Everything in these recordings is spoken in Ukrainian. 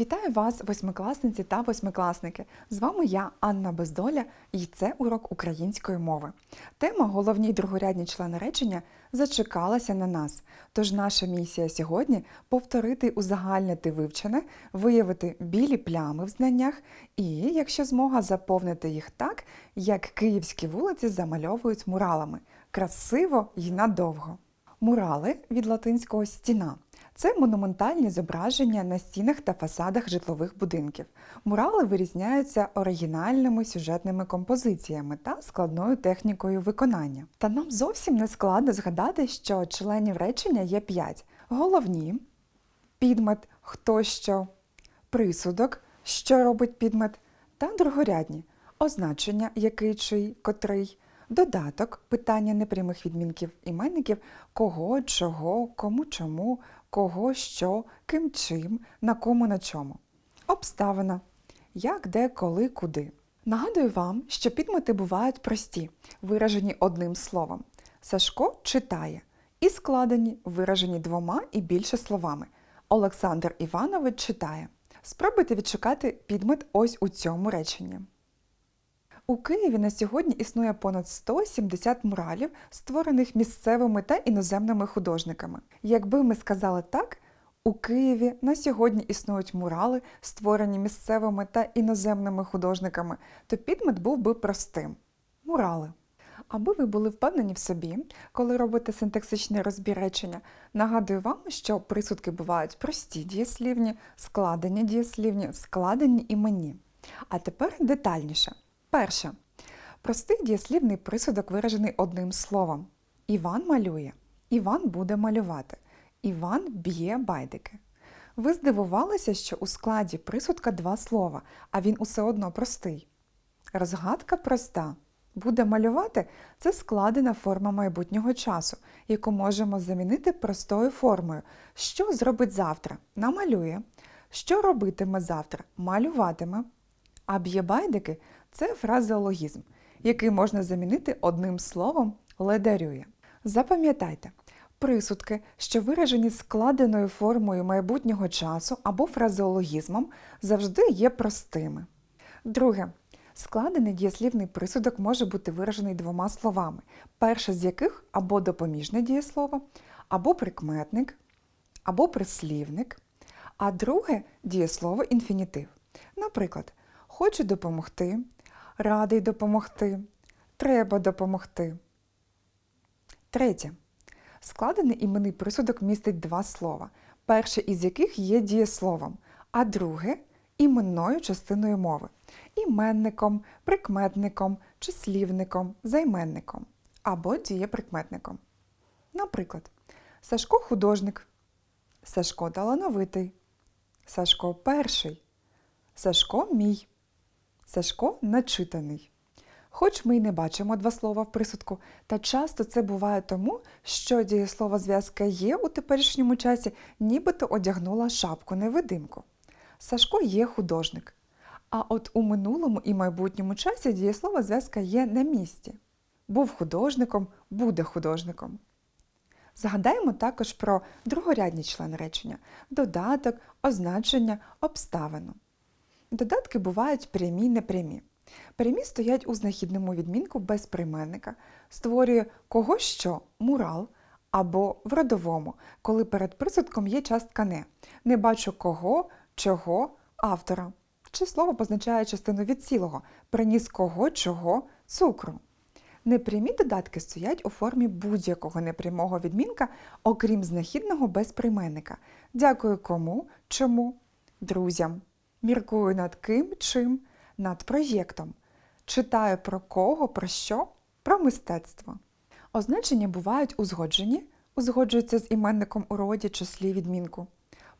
Вітаю вас, восьмикласниці та восьмикласники! З вами я, Анна Бездоля, і це урок української мови. Тема Головні й другорядні члени речення зачекалася на нас. Тож наша місія сьогодні повторити узагальнити вивчене, виявити білі плями в знаннях і, якщо змога, заповнити їх так, як київські вулиці замальовують муралами красиво й надовго. Мурали від латинського стіна. Це монументальні зображення на стінах та фасадах житлових будинків. Мурали вирізняються оригінальними сюжетними композиціями та складною технікою виконання. Та нам зовсім не складно згадати, що членів речення є п'ять: головні, підмет, хто що, присудок, що робить підмет, та другорядні означення, який чий, котрий, додаток, питання непрямих відмінків іменників, кого, чого, кому чому, кого, що, ким чим, на кому на чому. Обставина як, де, коли, куди. Нагадую вам, що підмети бувають прості, виражені одним словом. Сашко читає і складені, виражені двома і більше словами. Олександр Іванович читає. Спробуйте відшукати підмет ось у цьому реченні. У Києві на сьогодні існує понад 170 муралів, створених місцевими та іноземними художниками. Якби ми сказали так, у Києві на сьогодні існують мурали, створені місцевими та іноземними художниками, то підмет був би простим мурали. Аби ви були впевнені в собі, коли робите синтаксичний розбір речення, нагадую вам, що присудки бувають прості дієслівні, складені дієслівні, складені іменні. А тепер детальніше. Перше. Простий дієслівний присудок виражений одним словом. Іван малює. Іван буде малювати. Іван б'є байдики. Ви здивувалися, що у складі присудка два слова, а він усе одно простий. Розгадка проста. Буде малювати це складена форма майбутнього часу, яку можемо замінити простою формою. Що зробить завтра? Намалює. Що робитиме завтра? Малюватиме. А б'є байдики це фразеологізм, який можна замінити одним словом ледарює. Запам'ятайте, присудки, що виражені складеною формою майбутнього часу або фразеологізмом, завжди є простими. Друге. Складений дієслівний присудок може бути виражений двома словами, перше з яких або допоміжне дієслово, або прикметник, або прислівник, а друге дієслово інфінітив. Наприклад, хочу допомогти, радий допомогти, треба допомогти. Третє. Складений іменний присудок містить два слова, перше із яких є дієсловом, а друге іменною частиною мови іменником, прикметником, числівником, займенником або дієприкметником. Наприклад, Сашко художник, Сашко талановитий, Сашко перший, Сашко мій, Сашко начитаний. Хоч ми й не бачимо два слова в присудку, та часто це буває тому, що дієслово зв'язка є у теперішньому часі, нібито одягнула шапку невидимку. Сашко є художник. А от у минулому і майбутньому часі дієслова зв'язка є на місці. Був художником, буде художником. Згадаємо також про другорядні члени речення додаток, означення, обставину. Додатки бувають прямі непрямі. Прямі стоять у знахідному відмінку без прийменника, створює кого що мурал або в родовому, коли перед присудком є частка не. Не бачу кого, чого, автора. Чи слово позначає частину від цілого, приніс кого, чого, цукру. Непрямі додатки стоять у формі будь-якого непрямого відмінка, окрім знахідного безприйменника. Дякую кому, чому, друзям. Міркую над ким, чим, над проєктом. Читаю про кого, про що, про мистецтво. Означення бувають узгоджені, узгоджуються з іменником у роді числі відмінку.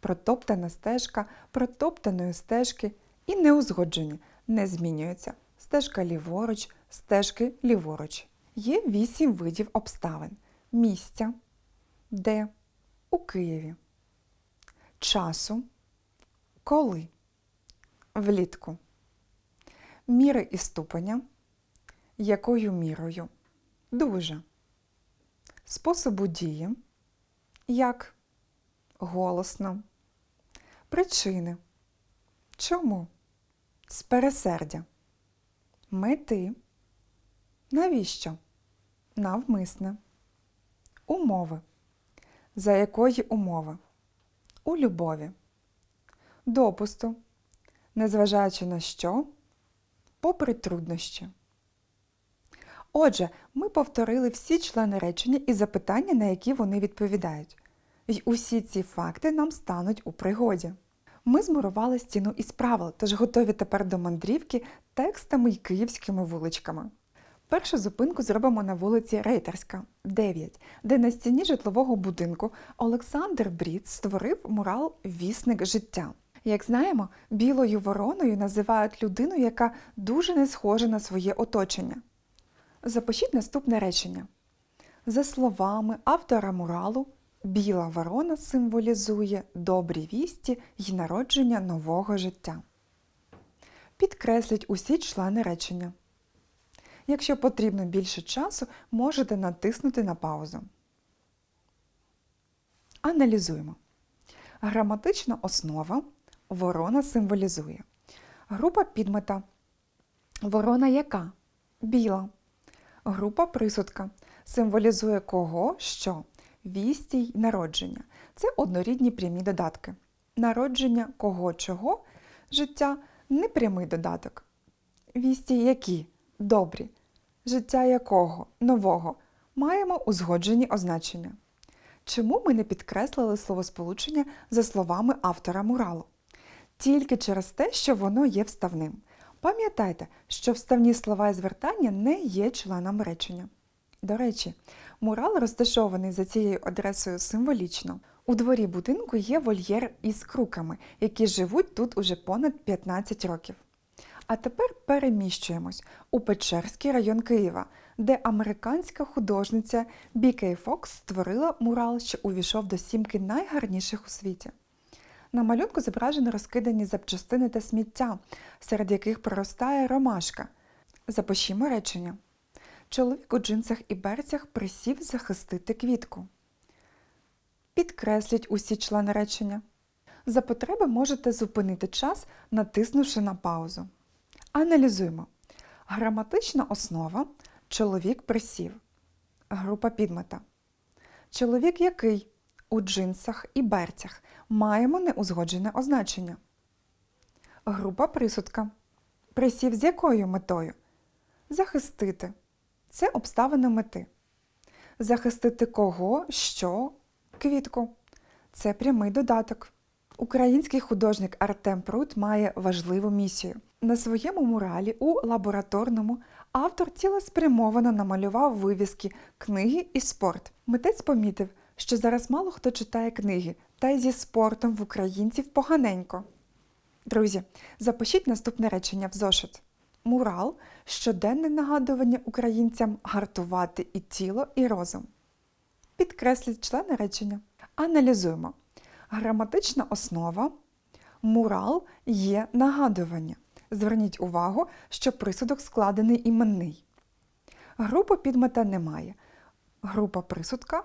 Протоптана стежка, протоптаної стежки і неузгоджені, не змінюються. Стежка ліворуч, стежки ліворуч. Є вісім видів обставин: місця, де, у Києві, часу, коли, влітку, міри і ступеня, якою мірою, дуже, способу дії, як, голосно, причини, Чому? З пересердя. Мети. Навіщо? Навмисне. Умови. За якої умови? У любові. Допусту. Незважаючи на що? Попри труднощі. Отже, ми повторили всі члени речення і запитання, на які вони відповідають. І усі ці факти нам стануть у пригоді. Ми змурували стіну із правил, тож готові тепер до мандрівки текстами й київськими вуличками. Першу зупинку зробимо на вулиці Рейтерська, 9, де на стіні житлового будинку Олександр Брід створив мурал Вісник життя. Як знаємо, білою вороною називають людину, яка дуже не схожа на своє оточення. Запишіть наступне речення. За словами автора муралу, біла ворона символізує добрі вісті й народження нового життя. Підкресліть усі члени речення. Якщо потрібно більше часу, можете натиснути на паузу. Аналізуємо. Граматична основа ворона символізує. Група підмета. Ворона яка? Біла. Група присудка символізує кого, що, вісті й народження. Це однорідні прямі додатки. Народження кого чого, життя непрямий додаток. Вісті які добрі, життя якого нового маємо узгоджені означення. Чому ми не підкреслили словосполучення за словами автора муралу? Тільки через те, що воно є вставним. Пам'ятайте, що вставні слова і звертання не є членами речення. До речі, мурал розташований за цією адресою символічно. У дворі будинку є вольєр із круками, які живуть тут уже понад 15 років. А тепер переміщуємось у Печерський район Києва, де американська художниця Бі Кей Фокс створила мурал, що увійшов до сімки найгарніших у світі. На малюнку зображені розкидані запчастини та сміття, серед яких проростає ромашка. Запишімо речення. Чоловік у джинсах і берцях присів захистити квітку. Підкресліть усі члени речення. За потреби можете зупинити час, натиснувши на паузу. Аналізуємо. Граматична основа чоловік присів. Група підмета. Чоловік який? У джинсах і берцях маємо неузгоджене означення. Група присудка. Присів з якою метою? Захистити. Це обставина мети. Захистити кого, що, квітку. Це прямий додаток. Український художник Артем Прут має важливу місію. На своєму муралі у лабораторному автор цілеспрямовано намалював вивіски книги і спорт. Митець помітив, що зараз мало хто читає книги, та й зі спортом в українців поганенько. Друзі, запишіть наступне речення в зошит. Мурал щоденне нагадування українцям гартувати і тіло, і розум. Підкресліть члени речення. Аналізуємо. Граматична основа. Мурал є нагадування. Зверніть увагу, що присудок складений іменний. Групи підмета немає. Група присудка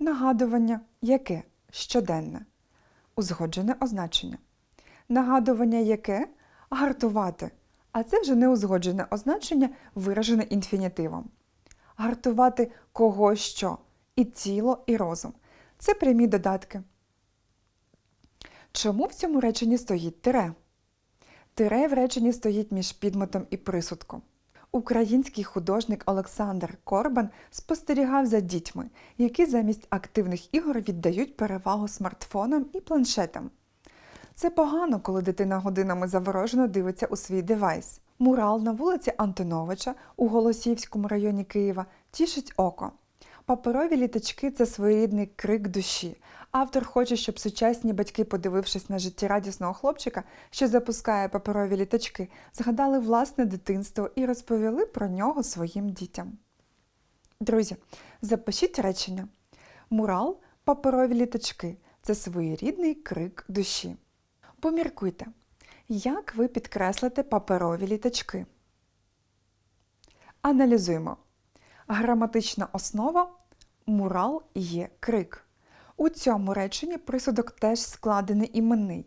нагадування яке щоденне. Узгоджене означення. Нагадування яке гартувати. А це вже неузгоджене означення, виражене інфінітивом. Гартувати кого що і тіло, і розум. Це прямі додатки. Чому в цьому реченні стоїть тире? Тире в реченні стоїть між підметом і присудком. Український художник Олександр Корбан спостерігав за дітьми, які замість активних ігор віддають перевагу смартфонам і планшетам. Це погано, коли дитина годинами заворожено дивиться у свій девайс. Мурал на вулиці Антоновича у Голосіївському районі Києва тішить око. Паперові літачки це своєрідний крик душі. Автор хоче, щоб сучасні батьки, подивившись на життєрадісного хлопчика, що запускає паперові літачки, згадали власне дитинство і розповіли про нього своїм дітям. Друзі, запишіть речення. Мурал паперові літачки це своєрідний крик душі. Поміркуйте, як ви підкреслите паперові літачки. Аналізуємо. Граматична основа мурал є крик. У цьому реченні присудок теж складений іменний.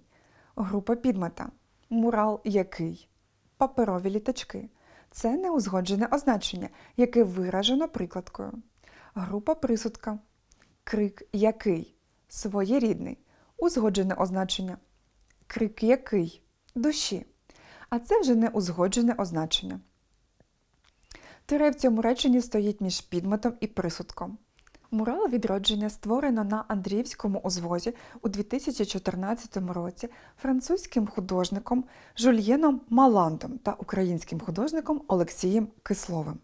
Група підмета. Мурал який? Паперові літачки. Це неузгоджене означення, яке виражено прикладкою. Група присудка. Крик який? Своєрідний. Узгоджене означення. Крик який? Душі. А це вже не узгоджене означення. Тире в цьому реченні стоїть між підметом і присудком. Мурал відродження створено на Андріївському узвозі у 2014 році французьким художником Жульєном Маландом та українським художником Олексієм Кисловим.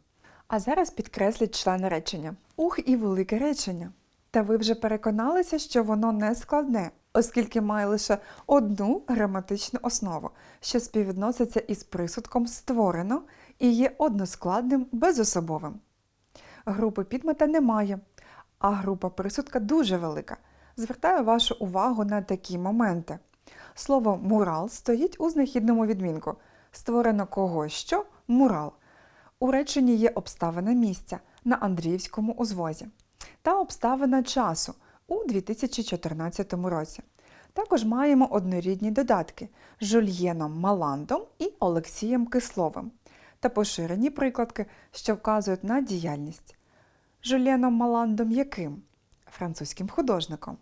А зараз підкреслять члени речення. Ух і велике речення. Та ви вже переконалися, що воно не складне, оскільки має лише одну граматичну основу, що співвідноситься із присудком створено і є односкладним безособовим. Групи підмета немає, а група присудка дуже велика. Звертаю вашу увагу на такі моменти. Слово мурал стоїть у знахідному відмінку. Створено кого що мурал. У реченні є обставина місця на Андріївському узвозі та обставина часу у 2014 році. Також маємо однорідні додатки Жульєном Маландом і Олексієм Кисловим та поширені прикладки, що вказують на діяльність. Жульєном Маландом яким? Французьким художником.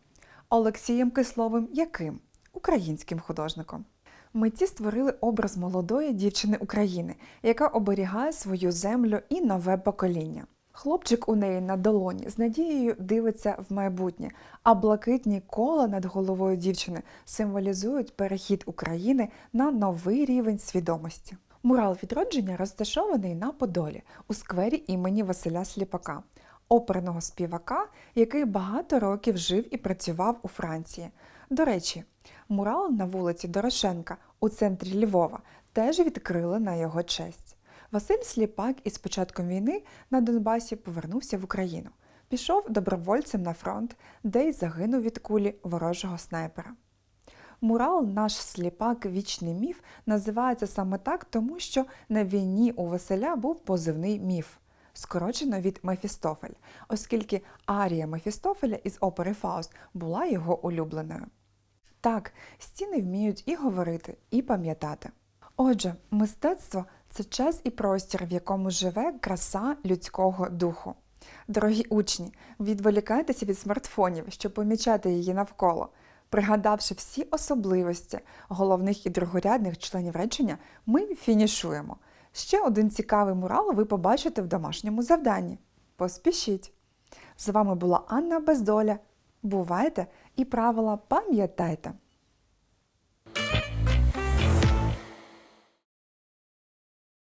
Олексієм Кисловим яким? Українським художником. Митці створили образ молодої дівчини України, яка оберігає свою землю і нове покоління. Хлопчик у неї на долоні з надією дивиться в майбутнє, а блакитні кола над головою дівчини символізують перехід України на новий рівень свідомості. Мурал відродження розташований на Подолі у сквері імені Василя Сліпака, оперного співака, який багато років жив і працював у Франції. До речі, мурал на вулиці Дорошенка у центрі Львова теж відкрили на його честь. Василь Сліпак із початком війни на Донбасі повернувся в Україну. Пішов добровольцем на фронт, де й загинув від кулі ворожого снайпера. Мурал Наш сліпак вічний міф називається саме так, тому що на війні у Василя був позивний міф, скорочено від Мефістофель, оскільки арія Мефістофеля із опери Фауст була його улюбленою. Так, стіни вміють і говорити, і пам'ятати. Отже, мистецтво це час і простір, в якому живе краса людського духу. Дорогі учні, відволікайтеся від смартфонів, щоб помічати її навколо. Пригадавши всі особливості головних і другорядних членів речення, ми фінішуємо. Ще один цікавий мурал ви побачите в домашньому завданні. Поспішіть! З вами була Анна Бездоля. Бувайте і правила пам'ятайте!